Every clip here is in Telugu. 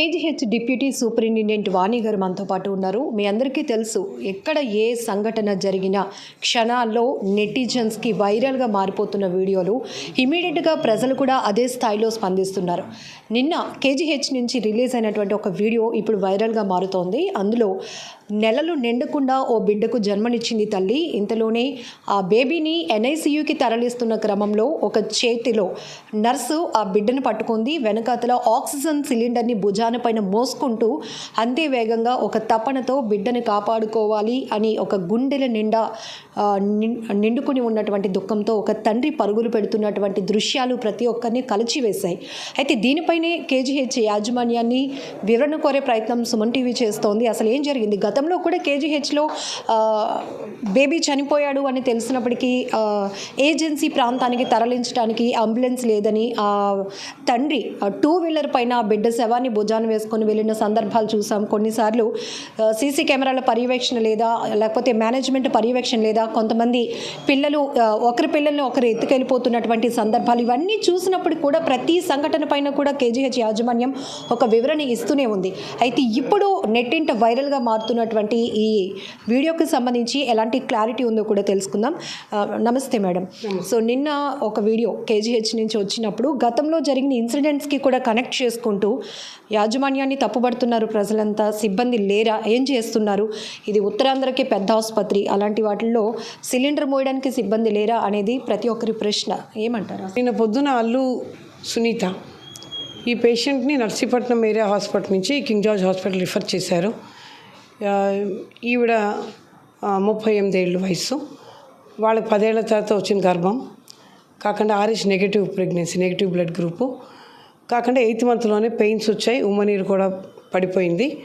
కేజీహెచ్ డిప్యూటీ సూపరింటెండెంట్ వాణి గారు మనతో పాటు ఉన్నారు. మీ అందరికీ తెలుసు ఎక్కడ ఏ సంఘటన జరిగినా క్షణాల్లో నెటిజన్స్కి వైరల్గా మారిపోతున్న వీడియోలు ఇమీడియట్గా ప్రజలు కూడా అదే స్థాయిలో స్పందిస్తున్నారు. నిన్న కేజీహెచ్ నుంచి రిలీజ్ అయినటువంటి ఒక వీడియో ఇప్పుడు వైరల్గా మారుతోంది. అందులో నెలలు నిండకుండా ఓ బిడ్డకు జన్మనిచ్చింది తల్లి. ఇంతలోనే ఆ బేబీని ఎన్ఐసియుకి తరలిస్తున్న క్రమంలో ఒక చేతిలో నర్సు ఆ బిడ్డను పట్టుకుంది. వెనకాతల ఆక్సిజన్ సిలిండర్ని భుజాన పైన మోసుకుంటూ అంతే వేగంగా ఒక తపనతో బిడ్డను కాపాడుకోవాలి అని ఒక గుండెల నిండా నిండుకుని ఉన్నటువంటి దుఃఖంతో ఒక తండ్రి పరుగులు పెడుతున్నటువంటి దృశ్యాలు ప్రతి ఒక్కరిని కలిచివేశాయి. అయితే దీనిపైనే కేజీహెచ్ యాజమాన్యాన్ని వివరణ కోరే ప్రయత్నం సుమన్ టీవీ చేస్తోంది. అసలు ఏం జరిగింది? గతంలో కూడా కేజీహెచ్లో బేబీ చనిపోయాడు అని తెలిసినప్పటికీ ఏజెన్సీ ప్రాంతానికి తరలించడానికి అంబులెన్స్ లేదని తండ్రి టూ వీలర్ పైన బిడ్డ శవాన్ని భుజాన వేసుకొని వెళ్ళిన సందర్భాలు చూసాం. కొన్నిసార్లు సీసీ కెమెరాల పర్యవేక్షణ లేదా లేకపోతే మేనేజ్మెంట్ పర్యవేక్షణ లేదా కొంతమంది పిల్లలు ఒకరి పిల్లల్ని ఒకరు ఎత్తుకెళ్ళిపోతున్నటువంటి సందర్భాలు ఇవన్నీ చూసినప్పుడు కూడా ప్రతి సంఘటన పైన కూడా కేజీహెచ్ యాజమాన్యం ఒక వివరణ ఇస్తూనే ఉంది. అయితే ఇప్పుడు నెట్టింట వైరల్గా మారుతున్నటువంటి ఈ వీడియోకి సంబంధించి ఎలాంటి క్లారిటీ ఉందో కూడా తెలుసుకుందాం. నమస్తే మేడం. సో నిన్న ఒక వీడియో కేజీహెచ్ నుంచి వచ్చినప్పుడు గతంలో జరిగిన ఇన్సిడెంట్స్కి కూడా కనెక్ట్ చేసుకుంటూ యాజమాన్యాన్ని తప్పుపడుతున్నారు ప్రజలంతా సిబ్బంది లేరా ఏం చేస్తున్నారు? ఇది ఉత్తరాంధ్రకే పెద్ద ఆసుపత్రి. అలాంటి వాటిల్లో సిలిండర్ మోయడానికి సిబ్బంది లేరా అనేది ప్రతి ఒక్కరి ప్రశ్న. ఏమంటారు? నిన్న పొద్దున అల్లు సునీత ఈ పేషెంట్ని నర్సీపట్నం ఏరియా హాస్పిటల్ నుంచి కింగ్ జార్జ్ హాస్పిటల్ రిఫర్ చేశారు. ఈవిడ ముప్పై ఎనిమిది ఏళ్ళు వయసు వాళ్ళకి పదేళ్ళ తర్వాత వచ్చిన గర్భం. కాకుండా R S negative pregnancy negative blood group. కాకుండా ఎయిత్ మంత్లోనే పెయిన్స్ వచ్చాయి ఉమ్మనీరు కూడా పడిపోయింది.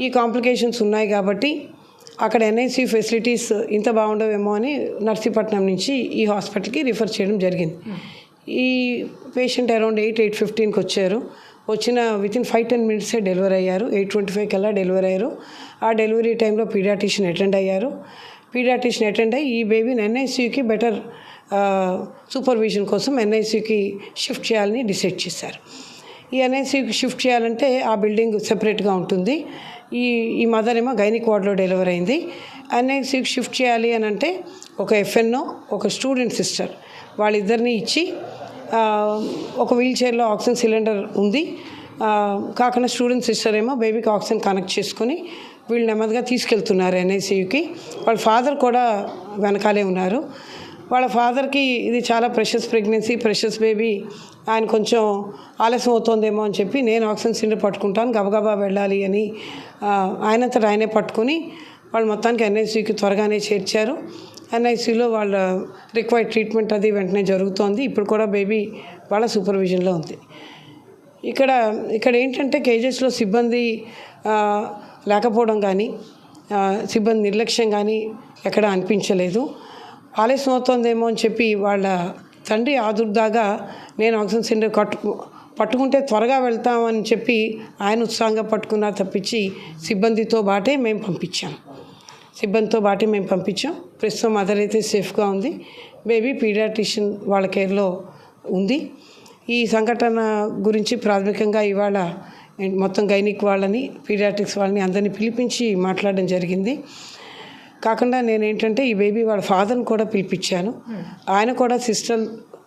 ఈ కాంప్లికేషన్స్ ఉన్నాయి కాబట్టి అక్కడ ఎన్ఐసి ఫెసిలిటీస్ ఇంత బాగుండవేమో అని నర్సీపట్నం నుంచి ఈ హాస్పిటల్కి రిఫర్ చేయడం జరిగింది. ఈ పేషెంట్ అరౌండ్ ఎయిట్ ఎయిట్ ఫిఫ్టీన్కి వచ్చారు. వచ్చిన విత్ ఇన్ ఫైవ్ టెన్ మినిట్సే డెలివరీ అయ్యారు. ఎయిట్ ట్వంటీ ఫైవ్ కల్లా డెలివరీ అయ్యారు. ఆ డెలివరీ టైంలో పీడియాటిషియన్ అటెండ్ అయ్యారు. పీడియాటిషియన్ అటెండ్ అయ్యి ఈ బేబీని ఎన్ఐసియుకి బెటర్ సూపర్విజన్ కోసం ఎన్ఐసియుకి షిఫ్ట్ చేయాలని డిసైడ్ చేశారు. ఈ ఎన్ఐసికి షిఫ్ట్ చేయాలంటే ఆ బిల్డింగ్ సెపరేట్గా ఉంటుంది. ఈ ఈ మదర్ ఏమో గైనిక్ వార్డ్లో డెలివరీ అయింది. ఎన్ఐసికి షిఫ్ట్ చేయాలి అని అంటే ఒక ఎఫ్ఎన్ఓ ఒక స్టూడెంట్ సిస్టర్ వాళ్ళిద్దరిని ఇచ్చి ఒక వీల్ చైర్లో ఆక్సిజన్ సిలిండర్ ఉంది కాకుండా స్టూడెంట్ సిస్టర్ ఏమో బేబీకి ఆక్సిజన్ కనెక్ట్ చేసుకుని వీళ్ళు నెమ్మదిగా తీసుకెళ్తున్నారు ఎన్ఐసియుకి వాళ్ళ ఫాదర్ కూడా వెనకాలే ఉన్నారు. వాళ్ళ ఫాదర్కి ఇది చాలా ప్రెషస్ ప్రెగ్నెన్సీ ప్రెషస్ బేబీ. ఆయన కొంచెం ఆలస్యం అవుతోందేమో అని చెప్పి నేను ఆక్సిజన్ సిలిండర్ పట్టుకుంటాను గబగబా వెళ్ళాలి అని ఆ, ఆయనంతట ఆయనే పట్టుకొని వాళ్ళు మొత్తానికి ఎన్ఐసీకి త్వరగానే చేర్చారు. ఎన్ఐసీలో వాళ్ళ రిక్వైర్డ్ ట్రీట్మెంట్ అది వెంటనే జరుగుతోంది. ఇప్పుడు కూడా బేబీ వాళ్ళ సూపర్విజన్లో ఉంది. ఇక్కడ ఇక్కడ ఏంటంటే కేజెస్లో సిబ్బంది లేకపోవడం కానీ సిబ్బంది నిర్లక్ష్యం కానీ ఎక్కడ అనిపించలేదు. ఆలస్యం అవుతుందేమో అని చెప్పి వాళ్ళ తండ్రి ఆదుర్దాగా నేను ఆక్సిజన్ సిలిండర్ కట్టు పట్టుకుంటే త్వరగా వెళ్తామని చెప్పి ఆయన ఉత్సాహంగా పట్టుకున్నా తప్పించి సిబ్బందితో బాటే మేము పంపించాం. సిబ్బందితో బాటే మేము పంపించాం. ప్రస్తుతం మదర్ అయితే సేఫ్గా ఉంది. బేబీ పీడియాట్రిషియన్ వాళ్ళ కేర్లో ఉంది. ఈ సంఘటన గురించి ప్రాథమికంగా ఇవాళ మొత్తం గైనిక్ వాళ్ళని పీడియాట్రిక్స్ వాళ్ళని అందరినీ పిలిపించి మాట్లాడడం జరిగింది. కాకుండా నేను ఏంటంటే ఈ బేబీ వాళ్ళ ఫాదర్ని కూడా పిలిపించాను. ఆయన కూడా సిస్టర్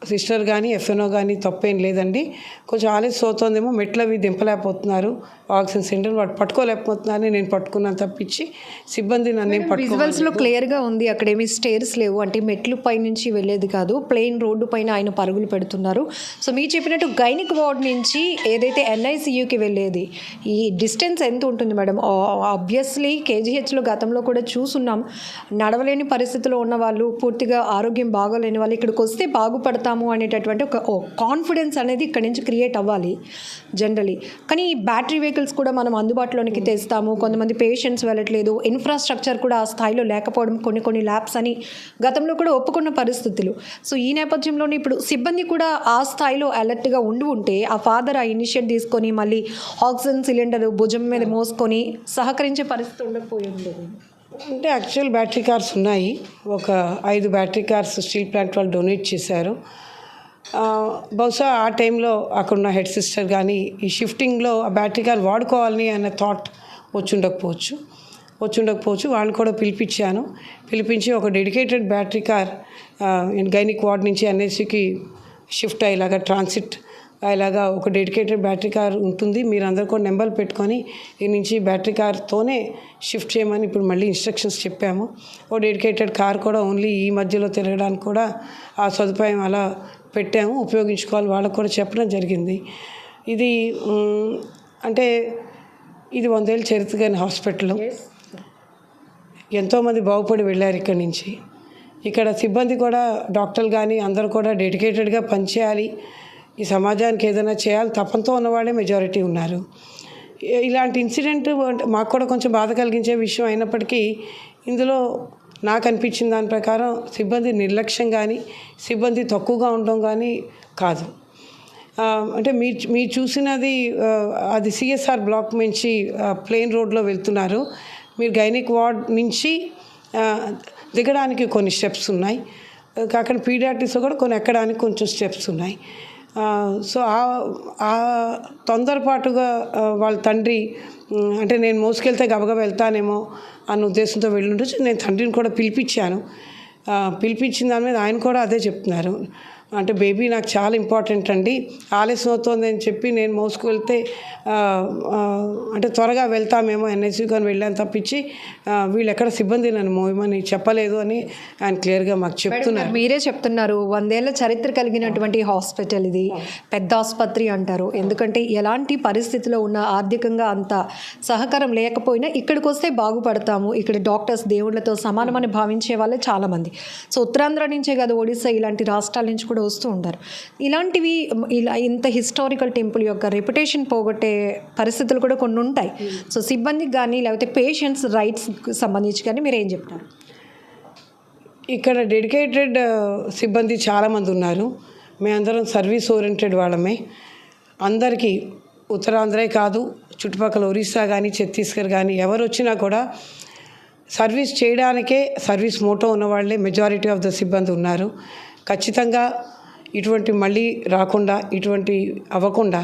సిస్టర్ కానీ ఎఫ్ఎన్ఓ కానీ తప్పేం లేదండి. కొంచెం ఆలస్యం అవుతోందేమో మెట్లు అవి దింపలేకపోతున్నారు. ఆక్సిజన్ సిలిండర్ వాడు పట్టుకోలేకపోతున్నారని నేను పట్టుకున్నాను తప్పించి సిబ్బంది నన్ను ఏం పట్టుకో విజువల్స్లో క్లియర్గా ఉంది అక్కడ ఏమి స్టేర్స్ లేవు. అంటే మెట్లు పై నుంచి వెళ్ళేది కాదు. ప్లెయిన్ రోడ్డు పైన ఆయన పరుగులు పెడుతున్నారు. సో మీరు చెప్పినట్టు గైనిక్ వార్డ్ నుంచి ఏదైతే ఎన్ఐసియుకి వెళ్ళేది ఈ డిస్టెన్స్ ఎంత ఉంటుంది మేడం? ఆబ్వియస్లీ కేజీహెచ్లో గతంలో కూడా చూసున్నాం. నడవలేని పరిస్థితిలో ఉన్న వాళ్ళు పూర్తిగా ఆరోగ్యం బాగోలేని వాళ్ళు ఇక్కడికి వస్తే బాగుపడతాము చేస్తాము అనేటటువంటి ఒక కాన్ఫిడెన్స్ అనేది ఇక్కడ నుంచి క్రియేట్ అవ్వాలి జనరలీ కానీ ఈ బ్యాటరీ వెహికల్స్ కూడా మనం అందుబాటులోనికి తెస్తాము. కొంతమంది పేషెంట్స్ వెళ్ళట్లేదు. ఇన్ఫ్రాస్ట్రక్చర్ కూడా ఆ స్థాయిలో లేకపోవడం కొన్ని కొన్ని ల్యాబ్స్ అని గతంలో కూడా ఒప్పుకున్న పరిస్థితులు. సో ఈ నేపథ్యంలోనే ఇప్పుడు సిబ్బంది కూడా ఆ స్థాయిలో అలర్ట్గా ఉండి ఉంటే ఆ ఫాదర్ ఆ ఇనిషియేట్ తీసుకొని మళ్ళీ ఆక్సిజన్ సిలిండర్ భుజం మీద మోసుకొని సహకరించే పరిస్థితి ఉండకపోయి ఉండేది. అంటే యాక్చువల్ బ్యాటరీ కార్స్ ఉన్నాయి. ఒక ఐదు బ్యాటరీ కార్స్ స్టీల్ ప్లాంట్ వాళ్ళు డొనేట్ చేశారు. బహుశా ఆ టైంలో అక్కడున్న హెడ్ సిస్టర్ కానీ ఈ షిఫ్టింగ్లో ఆ బ్యాటరీ కార్ వాడుకోవాలని అనే థాట్ వచ్చి ఉండకపోవచ్చు వచ్చి ఉండకపోవచ్చు వాళ్ళని కూడా పిలిపించాను. పిలిపించి ఒక dedicated battery car gynaec ward నుంచి ఎన్ఎస్సికి షిఫ్ట్ అయ్యేలాగా ట్రాన్సిట్ అయ్యేలాగా ఒక డెడికేటెడ్ బ్యాటరీ కార్ ఉంటుంది. మీరు అందరు కూడా నెంబర్ పెట్టుకొని ఈ నుంచి బ్యాటరీ కార్తోనే షిఫ్ట్ చేయమని ఇప్పుడు మళ్ళీ ఇన్స్ట్రక్షన్స్ చెప్పాము. ఓ డెడికేటెడ్ కార్ కూడా ఓన్లీ ఈ మధ్యలో తిరగడానికి కూడా ఆ సదుపాయం అలా పెట్టాము. ఉపయోగించుకోవాలి వాళ్ళకు కూడా చెప్పడం జరిగింది. ఇది అంటే ఇది వందేళ్ళ చరిత్ర కానీ హాస్పిటల్ ఎంతోమంది బాగుపడి వెళ్ళారు ఇక్కడి నుంచి. ఇక్కడ సిబ్బంది కూడా డాక్టర్లు కానీ అందరూ కూడా డెడికేటెడ్గా పనిచేయాలి. ఈ సమాజానికి ఏదైనా చేయాలి తపంతో ఉన్నవాళ్ళే మెజారిటీ ఉన్నారు. ఇలాంటి ఇన్సిడెంట్ మాకు కూడా కొంచెం బాధ కలిగించే విషయం అయినప్పటికీ ఇందులో నాకు అనిపించిన దాని ప్రకారం సిబ్బంది నిర్లక్ష్యం కానీ సిబ్బంది తక్కువగా ఉండడం కానీ కాదు. అంటే మీరు మీరు చూసినది అది సిఎస్ఆర్ బ్లాక్ నుంచి ప్లెయిన్ రోడ్లో వెళ్తున్నారు. మీరు గైనిక్ వార్డ్ నుంచి దిగడానికి కొన్ని స్టెప్స్ ఉన్నాయి. కాకుండా పీడియాట్రిక్స్లో కూడా కొన్ని ఎక్కడానికి కొంచెం స్టెప్స్ ఉన్నాయి. సో ఆ- తొందరపాటుగా వాళ్ళ తండ్రి అంటే నేను మోసుకెళ్తే గబగబ వెళ్తానేమో అన్న ఉద్దేశంతో వెళ్ళుండొచ్చు. నేను తండ్రిని కూడా పిలిపించాను. పిలిపించిన దాని మీద ఆయన కూడా అదే చెప్తున్నారు. అంటే బేబీ నాకు చాలా ఇంపార్టెంట్ అండి. ఆలస్యం అవుతుంది అని చెప్పి నేను మోసుకు వెళ్తే ఆ, ఆ, అంటే త్వరగా వెళ్తామేమో ఎన్ఎస్సీ కానీ వెళ్ళాను తప్పించి వీళ్ళు ఎక్కడ సిబ్బంది నన్ను మోయమని చెప్పలేదు అని ఆయన క్లియర్గా మాకు చెప్తున్నారు. మరి మీరే చెప్తున్నారు వందేళ్ళ చరిత్ర కలిగినటువంటి హాస్పిటల్ ఇది. పెద్ద ఆసుపత్రి అంటారు. ఎందుకంటే ఎలాంటి పరిస్థితిలో ఉన్న ఆర్థికంగా అంత సహకారం లేకపోయినా ఇక్కడికి వస్తే బాగుపడతాము. ఇక్కడ డాక్టర్స్ దేవుళ్ళతో సమానమని భావించే వాళ్ళే చాలామంది. సో ఉత్తరాంధ్ర నుంచే కాదు ఒడిస్సా ఇలాంటి రాష్ట్రాల నుంచి కూడా వస్తూ ఉంటారు. ఇలాంటివి ఇలా ఇంత హిస్టారికల్ టెంపుల్ యొక్క రెప్యుటేషన్ పోగొట్టే పరిస్థితులు కూడా కొన్ని ఉంటాయి. సో సిబ్బందికి కానీ లేకపోతే పేషెంట్స్ రైట్స్ సంబంధించి కానీ మీరు ఏం చెప్తారు? ఇక్కడ డెడికేటెడ్ సిబ్బంది చాలామంది ఉన్నారు. మేమందరం సర్వీస్ ఓరియంటెడ్ వాళ్ళమే. అందరికీ ఉత్తరాంధ్రే కాదు చుట్టుపక్కల ఒరిస్సా కానీ ఛత్తీస్గఢ్ కానీ ఎవరు వచ్చినా కూడా సర్వీస్ చేయడానికే సర్వీస్ మోటో ఉన్న వాళ్ళే మెజారిటీ ఆఫ్ ద సిబ్బంది ఉన్నారు. ఖచ్చితంగా ఇటువంటి మళ్ళీ రాకుండా ఇటువంటి అవ్వకుండా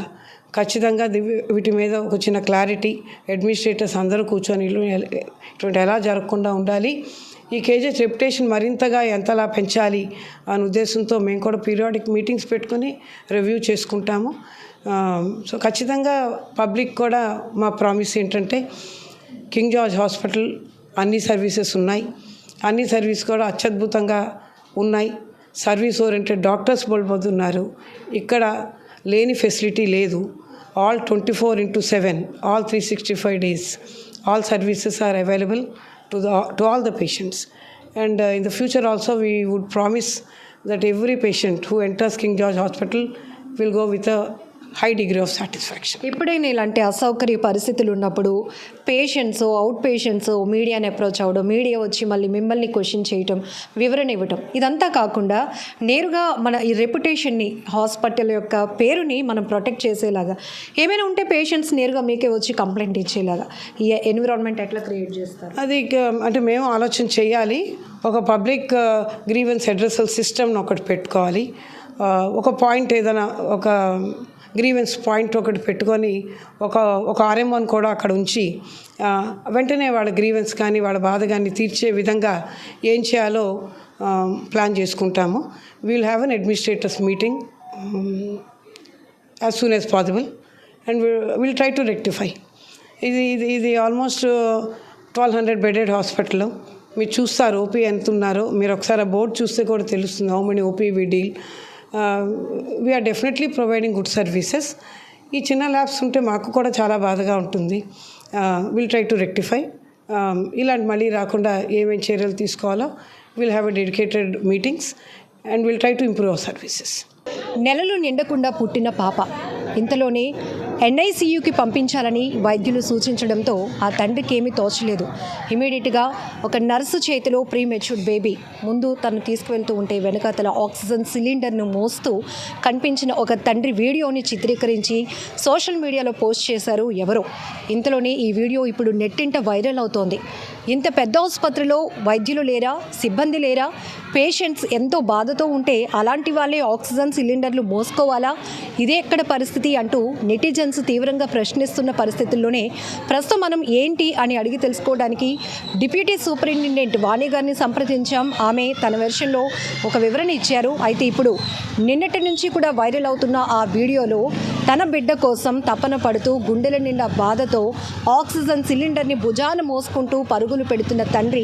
ఖచ్చితంగా వీటి మీద ఒక చిన్న క్లారిటీ అడ్మినిస్ట్రేటర్స్ అందరూ కూర్చొని ఇటువంటి ఎలా జరగకుండా ఉండాలి. ఈ కేజెస్ రెప్యుటేషన్ మరింతగా ఎంతలా పెంచాలి అనే ఉద్దేశంతో మేము కూడా పీరియాడిక్ మీటింగ్స్ పెట్టుకొని రివ్యూ చేసుకుంటాము. సో ఖచ్చితంగా పబ్లిక్ కూడా మా ప్రామిస్ ఏంటంటే కింగ్ జార్జ్ హాస్పిటల్ అన్ని సర్వీసెస్ ఉన్నాయి. అన్ని సర్వీస్ కూడా అత్యద్భుతంగా ఉన్నాయి. సర్వీస్ ఓరియంటెడ్ డాక్టర్స్ బోల్పోతున్నారు ఇక్కడ లేని ఫెసిలిటీ లేదు. All twenty four into seven all three sixty five days. All services are available to the to all the patients. And in the future also we would promise that every patient who enters King George Hospital will go with a high degree of satisfaction. ఎప్పుడైనా ఇలాంటి అసౌకర్య పరిస్థితులు ఉన్నప్పుడు పేషెంట్స్ అవుట్ పేషెంట్స్ మీడియాని అప్రోచ్ అవ్వడం మీడియా వచ్చి మళ్ళీ మిమ్మల్ని క్వశ్చన్ చేయటం వివరణ ఇవ్వటం ఇదంతా కాకుండా నేరుగా మన ఈ రెప్యుటేషన్ని హాస్పిటల్ యొక్క పేరుని మనం ప్రొటెక్ట్ చేసేలాగా ఏమైనా ఉంటే పేషెంట్స్ నేరుగా మీకే వచ్చి కంప్లైంట్ ఇచ్చేలాగా ఈ ఎన్విరాన్మెంట్ ఎట్లా క్రియేట్ చేస్తారు? అది అంటే మేము ఆలోచన చేయాలి. ఒక పబ్లిక్ గ్రీవెన్స్ అడ్రసల్ సిస్టమ్ని ఒకటి పెట్టుకోవాలి. ఒక పాయింట్ ఏదైనా ఒక గ్రీవెన్స్ పాయింట్ ఒకటి పెట్టుకొని ఒక ఒక ఆర్ఎంఓని కూడా అక్కడ ఉంచి వెంటనే వాళ్ళ గ్రీవెన్స్ కానీ వాళ్ళ బాధ కానీ తీర్చే విధంగా ఏం చేయాలో ప్లాన్ చేసుకుంటాము. We'll have an administrators meeting as soon as possible and will try to rectify ఇది ఇది ఇది almost twelve hundred bedded hospital మీరు చూస్తారు ఓపీ ఎంత ఉన్నారో మీరు ఒకసారి ఆ బోర్డు చూస్తే కూడా తెలుస్తుంది how many O P we deal we're definitely providing good services ఈ చిన్న ల్యాబ్స్ ఉంటే మాకు కూడా చాలా బాధగా ఉంటుంది. విల్ ట్రై టు రెక్టిఫై ఇలాంటి మళ్ళీ రాకుండా ఏమేమి చర్యలు తీసుకోవాలో will have a dedicated meetings and will try to improve our services నెలలు నిండకుండా పుట్టిన పాప. ఇంతలోనే ఎన్ఐసియుకి పంపించాలని వైద్యులు సూచించడంతో ఆ తండ్రికి ఏమీ తోచలేదు. ఇమీడియట్గా ఒక నర్సు చేతిలో ప్రీ మెచ్యూర్డ్ బేబీ ముందు తను తీసుకువెళ్తూ ఉంటే వెనకాతల ఆక్సిజన్ సిలిండర్ను మోస్తూ కనిపించిన ఒక తండ్రి వీడియోని చిత్రీకరించి సోషల్ మీడియాలో పోస్ట్ చేశారు ఎవరో. ఇంతలోనే ఈ వీడియో ఇప్పుడు నెట్టింట వైరల్ అవుతోంది. ఇంత పెద్ద ఆసుపత్రిలో వైద్యులు లేరా? సిబ్బంది లేరా? పేషెంట్స్ ఎంతో బాధతో ఉంటే అలాంటి వాళ్ళే ఆక్సిజన్ సిలిండర్లు మోసుకోవాలా? ఇదే ఎక్కడ పరిస్థితి అంటూ నెటిజన్స్ తీవ్రంగా ప్రశ్నిస్తున్న పరిస్థితుల్లోనే ప్రస్తుతం మనం ఏంటి అని అడిగి తెలుసుకోవడానికి డిప్యూటీ సూపరింటెండెంట్ వాణి గారిని సంప్రదించాం. ఆమె తన వెర్షన్లో ఒక వివరణ ఇచ్చారు. అయితే ఇప్పుడు నిన్నటి నుంచి కూడా వైరల్ అవుతున్న ఆ వీడియోలో తన బిడ్డ కోసం తపన పడుతూ గుండెల నిండా బాధతో ఆక్సిజన్ సిలిండర్ని భుజాన మోసుకుంటూ పరుగులు పెడుతున్న తండ్రి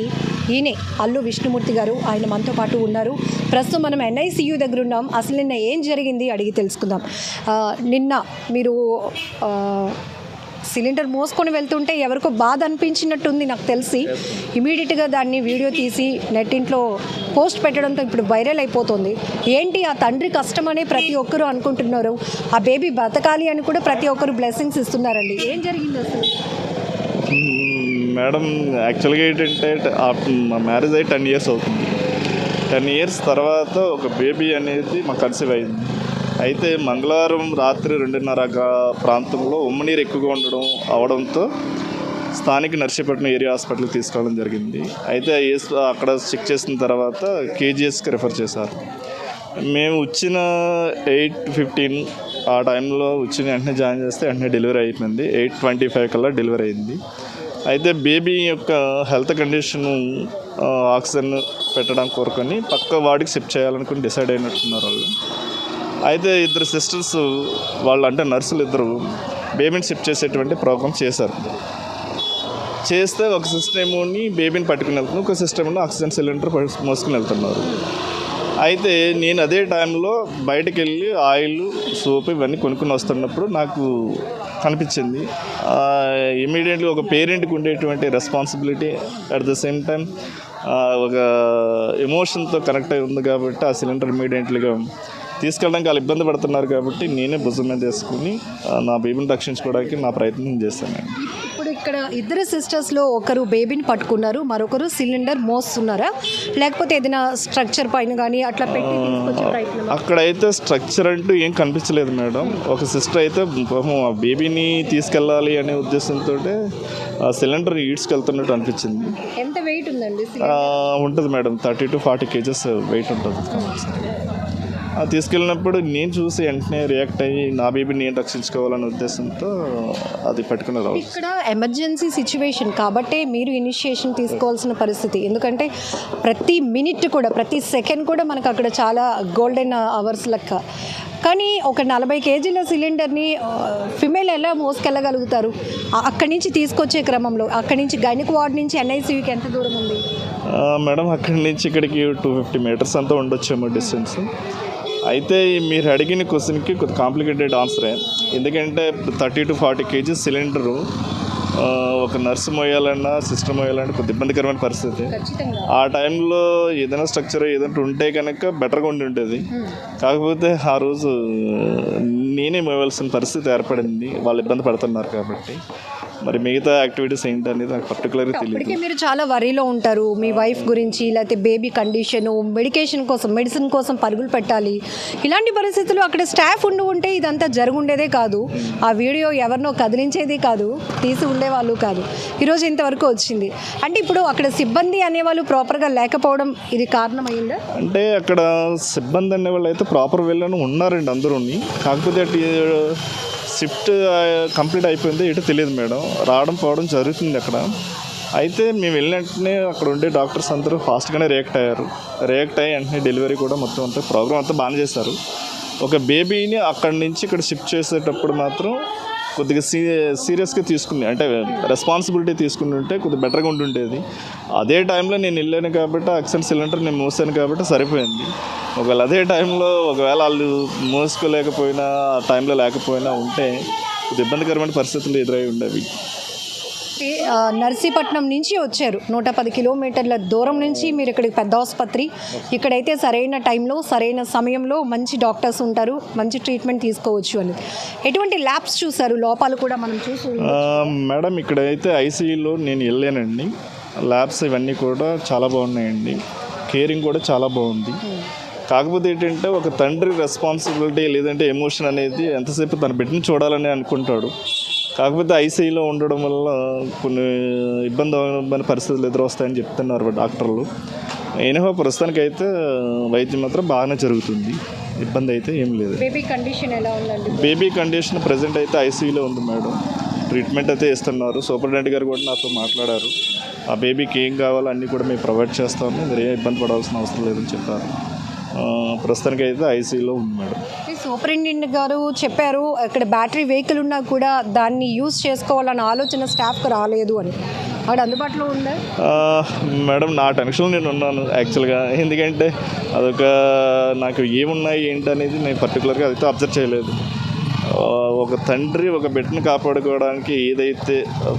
ఈయనే. అల్లు విష్ణుమూర్తి గారు ఆయన మనతో పాటు ఉన్నారు. ప్రస్తుతం మనం ఎన్ఐసియు దగ్గర ఉన్నాం. అసలు నిన్న ఏం జరిగింది అడిగి తెలుసుకుందాం. నిన్న మీరు సిలిండర్ మోసుకొని వెళ్తుంటే ఎవరికో బాధ అనిపించినట్టుంది నాకు తెలిసి. ఇమీడియట్గా దాన్ని వీడియో తీసి నెట్టింట్లో పోస్ట్ పెట్టడంతో ఇప్పుడు వైరల్ అయిపోతుంది. ఏంటి ఆ తండ్రి కష్టమనే ప్రతి ఒక్కరూ అనుకుంటున్నారు. ఆ బేబీ బతకాలి అని కూడా ప్రతి ఒక్కరు బ్లెస్సింగ్స్ ఇస్తున్నారండి. ఏం జరిగింది అసలు? మేడం యాక్చువల్గా ఏంటంటే మా మ్యారేజ్ అయ్యి టెన్ ఇయర్స్ అవుతుంది. టెన్ ఇయర్స్ తర్వాత ఒక బేబీ అనేది మాకు కన్సీవ్ అయింది. అయితే మంగళవారం రాత్రి రెండున్నర ప్రాంతంలో ఉమ్మనీరు ఎక్కువగా ఉండడం అవడంతో స్థానిక నర్సీపట్నం ఏరియా హాస్పిటల్కి తీసుకెళ్ళడం జరిగింది. అయితే అక్కడ చెక్ చేసిన తర్వాత కేజీఎస్కి రెఫర్ చేశారు. మేము వచ్చిన ఎయిట్ ఫిఫ్టీన్ ఆ టైంలో వచ్చిన వెంటనే జాయిన్ చేస్తే వెంటనే డెలివరీ అయిపోయింది. ఎయిట్ ట్వంటీ ఫైవ్ కల్లా డెలివరీ అయింది. అయితే బేబీ యొక్క హెల్త్ కండిషన్ ఆక్సిజన్ పెట్టడం కోరుకొని పక్క వాడికి షిఫ్ట్ చేయాలనుకుని డిసైడ్ అయినట్టున్నారు వాళ్ళు. అయితే ఇద్దరు సిస్టర్స్ వాళ్ళు అంటే నర్సులు ఇద్దరు బేబీని షిఫ్ట్ చేసేటువంటి ప్రోగ్రామ్ చేశారు. చేస్తే ఒక సిస్టమ్ని బేబీని పట్టుకుని వెళ్తున్నారు ఒక సిస్టమ్ ఆక్సిజన్ సిలిండర్ మోసుకుని వెళ్తున్నారు. అయితే నేను అదే టైంలో బయటకు వెళ్ళి ఆయిల్ సోప్ ఇవన్నీ కొనుక్కుని వస్తున్నప్పుడు నాకు కనిపించింది. ఇమీడియట్లీ ఒక పేరెంట్కి ఉండేటువంటి responsibility at the same time ఒక ఎమోషన్తో కనెక్ట్ అయి ఉంది కాబట్టి ఆ సిలిండర్ ఇమీడియట్లీగా తీసుకెళ్ళడానికి వాళ్ళు ఇబ్బంది పడుతున్నారు కాబట్టి నేనే భుజం మీద వేసుకుని నా బేబీని రక్షించుకోవడానికి నా ప్రయత్నం చేశానండి ఇక్కడ ఇద్దరు సిస్టర్స్లో ఒకరు బేబీని పట్టుకున్నారు మరొకరు సిలిండర్ మోస్తున్నారా? లేకపోతే ఏదైనా స్ట్రక్చర్ పైన కానీ అట్లా పెట్టి తీసుకొచ్చే ప్రయత్నం అక్కడైతే స్ట్రక్చర్ అంటూ ఏం కనిపించలేదు మేడం. ఒక సిస్టర్ అయితే ఆ బేబీని తీసుకెళ్ళాలి అనే ఉద్దేశంతో ఆ సిలిండర్ ఈడ్చుకెళ్తున్నట్టు అనిపించింది. ఎంత వెయిట్ ఉందండి ఉంటుంది madam. Thirty to forty kgs weight ఉంటుంది. తీసుకెళ్ళినప్పుడు నేను చూసి వెంటనే రియాక్ట్ అయ్యి నా బేబీని నేను రక్షించుకోవాలనే ఉద్దేశంతో అది పట్టుకుని ఇక్కడ ఎమర్జెన్సీ సిచ్యువేషన్ కాబట్టే మీరు ఇనిషియేషన్ తీసుకోవాల్సిన పరిస్థితి. ఎందుకంటే ప్రతి మినిట్ కూడా ప్రతి సెకండ్ కూడా మనకు అక్కడ చాలా గోల్డెన్ అవర్స్ లెక్క. కానీ ఒక నలభై కేజీల సిలిండర్ని ఫిమేల్ ఎలా మోసుకెళ్ళగలుగుతారు? అక్కడి నుంచి తీసుకొచ్చే క్రమంలో అక్కడి నుంచి గైనిక్ వార్డ్ నుంచి ఎన్ఐసివికి ఎంత దూరం ఉంది? మేడం అక్కడి నుంచి ఇక్కడికి టూ ఫిఫ్టీ మీటర్స్ అంతా ఉండొచ్చేమో డిస్టెన్స్ అయితే మీరు అడిగిన క్వశ్చన్కి కొద్ది కాంప్లికేటెడ్ ఆన్సరే ఎందుకంటే thirty to forty kgs cylinder ఒక నర్సు మోయాలన్నా సిస్టర్ మోయాలన్నా కొద్ది ఇబ్బందికరమైన పరిస్థితి. ఆ టైంలో ఏదైనా స్ట్రక్చర్ ఏదైనా ఉంటే కనుక బెటర్గా ఉండి ఉంటుంది కాకపోతే ఆ రోజు నేనే మోయవలసిన పరిస్థితి ఏర్పడింది. వాళ్ళు ఇబ్బంది పడుతున్నారు కాబట్టి. మరి మిగతా యాక్టివిటీస్ ఏంటి అనేది నాకు పర్టికులర్గా తెలియదు మీరు చాలా వరీలో ఉంటారు. మీ వైఫ్ గురించి లేకపోతే బేబీ కండిషన్ మెడికేషన్ కోసం మెడిసిన్ కోసం పరుగులు పెట్టాలి. ఇలాంటి పరిస్థితుల్లో అక్కడ స్టాఫ్ ఉండి ఉంటే ఇదంతా జరుగుండేదే కాదు. ఆ వీడియో ఎవరినో కదిలించేది కాదు. తీసి ఉండేవాళ్ళు కాదు. ఈరోజు ఇంతవరకు వచ్చింది. అంటే ఇప్పుడు అక్కడ సిబ్బంది అనేవాళ్ళు ప్రాపర్గా లేకపోవడం ఇది కారణమైందా? అంటే అక్కడ సిబ్బంది అనే వాళ్ళు అయితే ప్రాపర్ వెళ్ళని ఉన్నారండి అందరూని. కాకపోతే షిఫ్ట్ కంప్లీట్ అయిపోయింది ఇటు తెలియదు మేడం. రావడం పోవడం జరుగుతుంది అక్కడ. అయితే మేము వెళ్ళినట్టునే అక్కడ ఉండే డాక్టర్స్ అందరూ ఫాస్ట్గానే రియాక్ట్ అయ్యారు. రియాక్ట్ అయ్యి వెంటనే డెలివరీ కూడా మొత్తం అంతా ప్రోగ్రామ్ అంతా బాగానే చేశారు. ఒక బేబీని అక్కడి నుంచి ఇక్కడ షిఫ్ట్ చేసేటప్పుడు మాత్రం కొద్దిగా సీ సీరియస్గా తీసుకుని అంటే రెస్పాన్సిబిలిటీ తీసుకుని ఉంటే కొద్దిగా బెటర్గా ఉంటుండేది అదే టైంలో నేను వెళ్ళాను కాబట్టి ఆక్సిజన్ సిలిండర్ నేను మోసాను కాబట్టి సరిపోయింది. ఒకవేళ అదే టైంలో ఒకవేళ వాళ్ళు మోసుకోలేకపోయినా ఆ టైంలో లేకపోయినా ఉంటే కొద్దిగా ఇబ్బందికరమైన పరిస్థితులు ఎదురై ఉండేవి. నర్సీపట్నం నుంచి వచ్చారు. నూట పది కిలోమీటర్ల దూరం నుంచి మీరు ఇక్కడికి పెద్ద ఆసుపత్రి. ఇక్కడైతే సరైన టైంలో సరైన సమయంలో మంచి డాక్టర్స్ ఉంటారు. మంచి ట్రీట్మెంట్ తీసుకోవచ్చు అని. ఎటువంటి ల్యాబ్స్ చూసారు లోపాలు కూడా మనం చూసి మేడం ఇక్కడైతే ఐసీయూలో నేను వెళ్ళానండి. ల్యాబ్స్ ఇవన్నీ కూడా చాలా బాగున్నాయండి. కేరింగ్ కూడా చాలా బాగుంది. కాకపోతే ఏంటంటే ఒక తండ్రి రెస్పాన్సిబిలిటీ లేదంటే ఎమోషన్ అనేది ఎంతసేపు తన బిడ్డని చూడాలని అనుకుంటాడు. కాకపోతే ఐసీయూలో ఉండడం వల్ల కొన్ని ఇబ్బంది పరిస్థితులు ఎదురొస్తాయని చెప్తున్నారు డాక్టర్లు. ఎనిహో ప్రస్తుతానికైతే వైద్యం మాత్రం బాగానే జరుగుతుంది. ఇబ్బంది అయితే ఏం లేదు. బేబీ కండిషన్ ఎలా ఉందండి? బేబీ కండిషన్ ప్రజెంట్ అయితే ఐసీయూలో ఉంది మేడం. ట్రీట్మెంట్ అయితే ఇస్తున్నారు సూపరింటెండెంట్ గారు కూడా నాతో మాట్లాడారు. ఆ బేబీకి ఏం కావాలో అన్నీ కూడా మేము ప్రొవైడ్ చేస్తాము. మీరు ఏ ఇబ్బంది పడాల్సిన అవసరం లేదని చెప్పారు. ప్రస్తుతానికి అయితే ఐసీయూలో ఉంది మేడం సూపరింటెండెంట్ గారు చెప్పారు ఇక్కడ బ్యాటరీ వెహికల్ ఉన్నా కూడా దాన్ని యూజ్ చేసుకోవాలన్న ఆలోచన స్టాఫ్కి రాలేదు అని. అక్కడ అందుబాటులో ఉందా? మేడం నా టెన్షన్లో నేను ఉన్నాను యాక్చువల్గా ఎందుకంటే అదొక నాకు ఏమున్నాయి ఏంటి అనేది నేను పర్టికులర్గా అయితే అబ్జర్వ్ చేయలేదు. ఒక తండ్రి ఒక బిడ్డను కాపాడుకోవడానికి ఏదైతే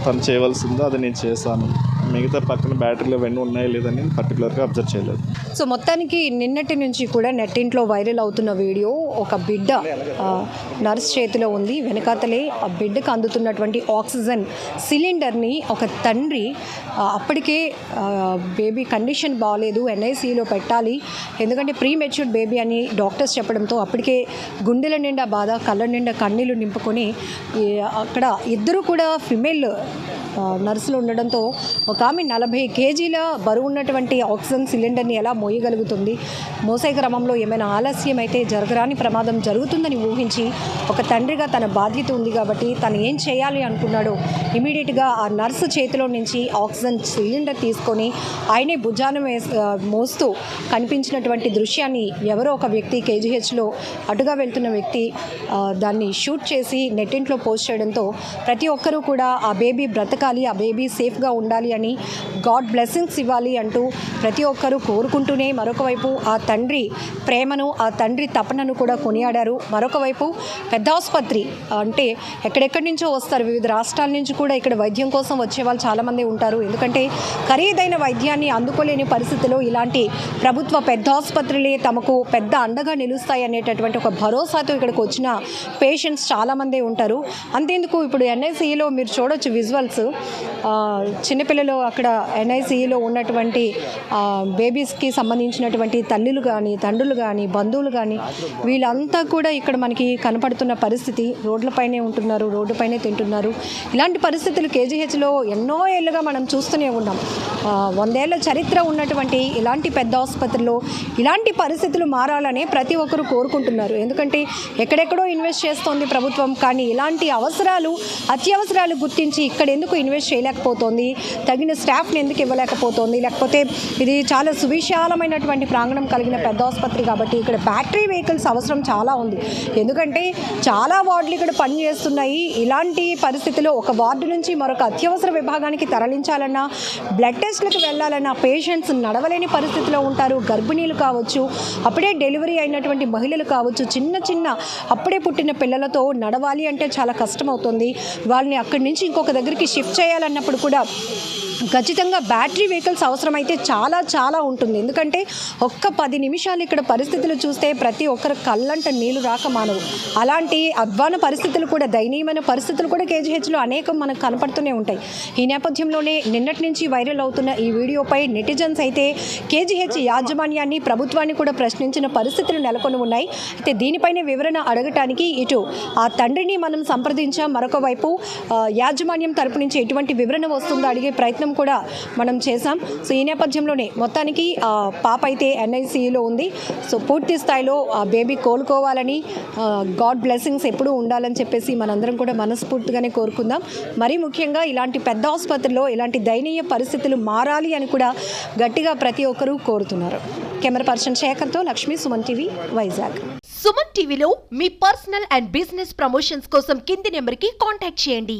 తను చేయవలసిందో అది నేను చేశాను. మిగతా పక్కన బ్యాటరీలు అవన్నీ ఉన్నాయా లేదని పర్టికులర్గా అబ్జర్వ్ చేయలేదు. సో మొత్తానికి నిన్నటి నుంచి కూడా నెట్టింట్లో వైరల్ అవుతున్న వీడియో ఒక బిడ్డ నర్స్ చేతిలో ఉంది. వెనకాతలే ఆ బిడ్డకు అందుతున్నటువంటి ఆక్సిజన్ సిలిండర్ని ఒక తండ్రి అప్పటికే బేబీ కండిషన్ బాగాలేదు ఎన్ఐసిలో పెట్టాలి. ఎందుకంటే ప్రీ మెచ్యూర్డ్ బేబీ అని డాక్టర్స్ చెప్పడంతో అప్పటికే గుండెల నిండా బాధ కళ్ళ నిండా కన్నీళ్ళు నింపుకొని అక్కడ ఇద్దరు కూడా ఫిమేల్ నర్సులు ఉండడంతో ఒక ఆమె నలభై కేజీల బరువు ఉన్నటువంటి ఆక్సిజన్ సిలిండర్ని ఎలా మోయగలుగుతుంది? మోసే క్రమంలో ఏమైనా ఆలస్యం అయితే జరగరాని ప్రమాదం జరుగుతుందని ఊహించి ఒక తండ్రిగా తన బాధ్యత ఉంది కాబట్టి తను ఏం చేయాలి అనుకున్నాడో ఇమీడియట్గా ఆ నర్సు చేతిలో నుంచి ఆక్సిజన్ సిలిండర్ తీసుకొని ఆయనే భుజాన వేస్ మోస్తూ కనిపించినటువంటి దృశ్యాన్ని ఎవరో ఒక వ్యక్తి కేజీహెచ్లో అటుగా వెళ్తున్న వ్యక్తి దాన్ని షూట్ చేసి నెట్టింట్లో పోస్ట్ చేయడంతో ప్రతి ఒక్కరూ కూడా ఆ బేబీ బ్రతక బతకాలి ఆ బేబీ సేఫ్గా ఉండాలి అని గాడ్ బ్లెస్సింగ్స్ ఇవ్వాలి అంటూ ప్రతి ఒక్కరూ కోరుకుంటూనే మరొక వైపు ఆ తండ్రి ప్రేమను ఆ తండ్రి తపనను కూడా కొనియాడారు. మరొక వైపు పెద్ద ఆసుపత్రి అంటే ఎక్కడెక్కడి నుంచో వస్తారు. వివిధ రాష్ట్రాల నుంచి కూడా ఇక్కడ వైద్యం కోసం వచ్చే వాళ్ళు చాలామంది ఉంటారు. ఎందుకంటే ఖరీదైన వైద్యాన్ని అందుకోలేని పరిస్థితిలో ఇలాంటి ప్రభుత్వ పెద్ద ఆసుపత్రులే తమకు పెద్ద అండగా నిలుస్తాయి అనేటటువంటి ఒక భరోసాతో ఇక్కడికి వచ్చిన పేషెంట్స్ చాలామంది ఉంటారు. అంతేందుకు? ఇప్పుడు ఎన్ఐసిలో మీరు చూడొచ్చు విజువల్స్ చిన్నపిల్లలు అక్కడ ఎన్ఐసిలో ఉన్నటువంటి బేబీస్కి సంబంధించినటువంటి తల్లులు కానీ తండ్రులు కానీ బంధువులు కానీ వీళ్ళంతా కూడా ఇక్కడ మనకి కనపడుతున్న పరిస్థితి. రోడ్లపైనే ఉంటున్నారు రోడ్డుపైనే తింటున్నారు. ఇలాంటి పరిస్థితులు కేజీహెచ్లో ఎన్నో ఏళ్ళుగా మనం చూస్తూనే ఉన్నాం. వందేళ్ళ చరిత్ర ఉన్నటువంటి ఇలాంటి పెద్ద ఆసుపత్రిలో ఇలాంటి పరిస్థితులు మారాలని ప్రతి ఒక్కరూ కోరుకుంటున్నారు. ఎందుకంటే ఎక్కడెక్కడో ఇన్వెస్ట్ చేస్తోంది ప్రభుత్వం కానీ ఇలాంటి అవసరాలు అత్యవసరాలు గుర్తించి ఇక్కడ ఎందుకు ఇన్వెస్ట్ చేయలేకపోతుంది. తగిన స్టాఫ్ని ఎందుకు ఇవ్వలేకపోతోంది. లేకపోతే ఇది చాలా సువిశాలమైనటువంటి ప్రాంగణం కలిగిన పెద్ద ఆసుపత్రి కాబట్టి ఇక్కడ బ్యాటరీ వెహికల్స్ అవసరం చాలా ఉంది. ఎందుకంటే చాలా వార్డులు ఇక్కడ పనిచేస్తున్నాయి ఇలాంటి పరిస్థితిలో ఒక వార్డు నుంచి మరొక అత్యవసర విభాగానికి తరలించాలన్నా బ్లడ్ టెస్ట్లకు వెళ్ళాలన్నా పేషెంట్స్ నడవలేని పరిస్థితిలో ఉంటారు. గర్భిణీలు కావచ్చు అప్పుడే డెలివరీ అయినటువంటి మహిళలు కావచ్చు చిన్న చిన్న అప్పుడే పుట్టిన పిల్లలతో నడవాలి అంటే చాలా కష్టమవుతుంది. వాళ్ళని అక్కడి నుంచి ఇంకొక దగ్గరికి షిఫ్ట్ చేయాలన్నప్పుడు కూడా ఖచ్చితంగా బ్యాటరీ వెహికల్స్ అవసరమైతే చాలా చాలా ఉంటుంది. ఎందుకంటే ఒక్క పది నిమిషాలు ఇక్కడ పరిస్థితులు చూస్తే ప్రతి ఒక్కరు కళ్ళంట నీళ్ళు రాక మానవు అలాంటి అధ్వాన పరిస్థితులు కూడా దయనీయమైన పరిస్థితులు కూడా కేజీహెచ్లో అనేకం మనకు కనపడుతూనే ఉంటాయి. ఈ నేపథ్యంలోనే నిన్నటి నుంచి వైరల్ అవుతున్న ఈ వీడియోపై నెటిజన్స్ అయితే కేజీహెచ్ యాజమాన్యాన్ని ప్రభుత్వాన్ని కూడా ప్రశ్నించిన పరిస్థితులు నెలకొని ఉన్నాయి. అయితే దీనిపైన వివరణ అడగటానికి ఇటు ఆ తండ్రిని మనం సంప్రదించాం మరొక వైపు యాజమాన్యం తరపు నుంచి ఎటువంటి వివరణ వస్తుందో అడిగే ప్రయత్నం కూడా మనం చేశాం. సో ఈ నేపథ్యంలోనే మొత్తానికి పాప అయితే ఎన్ఐసిలో ఉంది. సో పూర్తి స్థాయిలో ఆ బేబీ కోలుకోవాలని గాడ్ బ్లెస్సింగ్స్ ఎప్పుడూ ఉండాలని చెప్పేసి మనందరం కూడా మనస్ఫూర్తిగానే కోరుకుందాం. మరీ ముఖ్యంగా ఇలాంటి పెద్ద ఆసుపత్రిలో ఇలాంటి దయనీయ పరిస్థితులు మారాలి అని కూడా గట్టిగా ప్రతి ఒక్కరూ కోరుతున్నారు. కెమెరా పర్సన్ శేఖర్తో లక్ష్మీ సుమన్ టీవీ వైజాగ్. సుమన్ టీవీలో మీ పర్సనల్ అండ్ బిజినెస్ ప్రమోషన్స్ కోసం కింది నెంబర్కి కాంటాక్ట్ చేయండి.